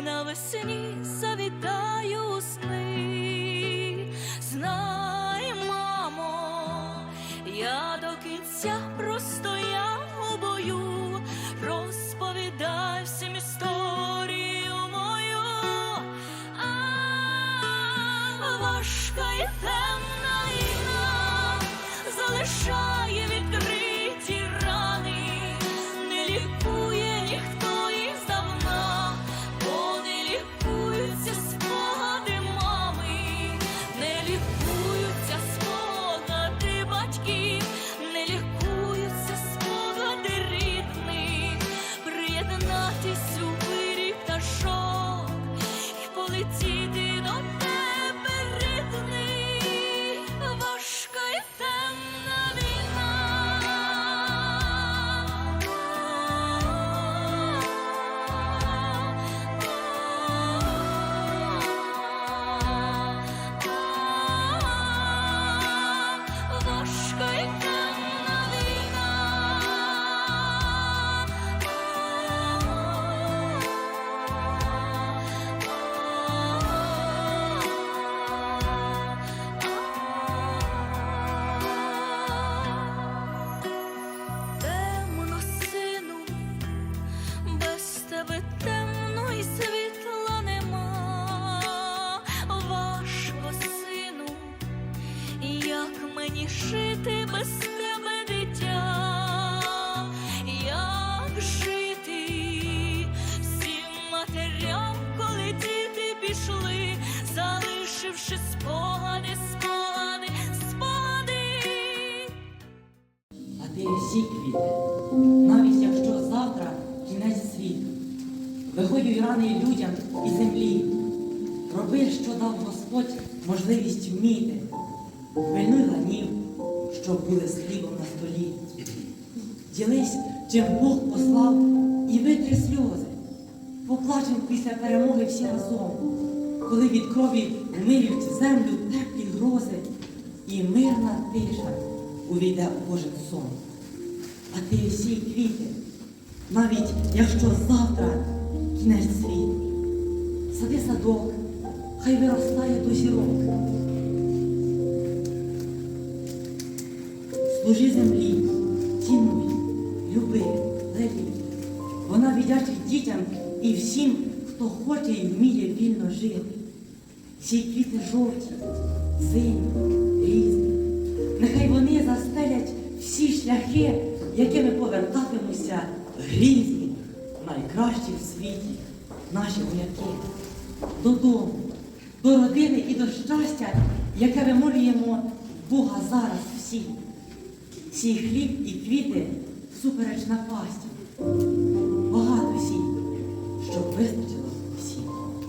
я навесні завітаю сни. Знай, мамо, я до кінця простояв у бою, розповідай всім і жити без тебе, дитя? Як жити всім матерям, коли діти пішли, залишивши спогади, спогади, спогади. А ти всі квіти, навіть якщо завтра кінець світу, виходять рани людям і землі. Роби, що дав Господь можливість вміти. Пильнуй ланів, щоб були з хлібом на столі. Ділись, чим Бог послав, і витри сльози. Поплачем після перемоги всі разом, коли від крові вмиють землю теплі грози, і мирна тиша увійде у кожен сон. А ти всі квіти, навіть якщо завтра кінець світу, сади садок, хай виростає до зірок. Служи землі, цінуй, люби, лелі. Вона віддячить дітям і всім, хто хоче і вміє вільно жити. Ці квіти жовті, сині, різні. Нехай вони застелять всі шляхи, якими повертатимуться грізні, найкращі в світі наші вояки. Додому, до родини і до щастя, яке вимолюємо Бога зараз всі. Сій хліб і квіти супереч напасті. Багато сій, щоб вистачило